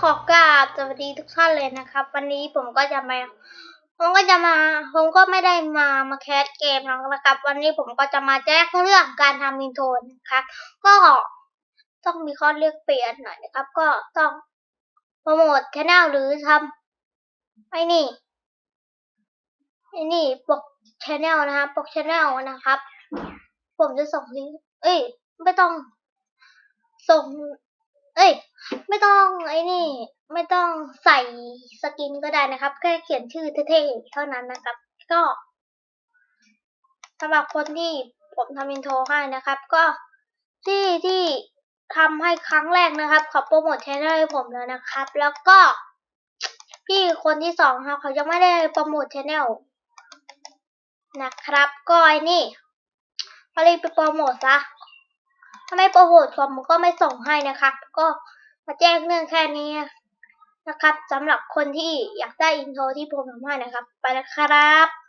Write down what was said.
ขอกราบสวัสดีทุกท่านเลยนะครับ วันนี้ผมก็จะมาผมก็จะมาผมก็ไม่ได้มามาแคสเกมหรอกนะครับ วันนี้ผมก็จะมาแจ้งเรื่องการทำอินโทรนะครับ ก็ต้องมีข้อเลือกเปลี่ยนหน่อยนะครับ ก็ต้องโปรโมทชแนลหรือทำไอ้นี่ไอ้นี่ปกชแนลนะครับปกชแนลนะครับ ผมจะส่งลิงก์เอ้ย ไม่ต้องส่ง เอ้ย ไม่ต้องไอ้นี่ ไม่ต้องใส่สกินก็ได้นะครับ แค่เขียนชื่อเท่ๆเท่านั้นนะครับ ก็สำหรับคนที่ผมทำอินโทรให้นะครับ ก็ที่ที่ทำให้ครั้งแรกนะครับเขาโปรโมทชแนลให้ผมแล้วนะครับ แล้วก็ พี่คนที่สองครับเขายังไม่ได้โปรโมทชแนลนะครับ ก็ไอ้นี่เขาเลยไปโปรโมทซะถ้าไม่โปรโมทผมก็ไม่ส่งให้นะครับ ก็ มาแจ้งเรื่องแค่นี้นะครับสำหรับคนที่อยากได้อินโทรที่ผมทำให้นะครับ ไปแล้วครับ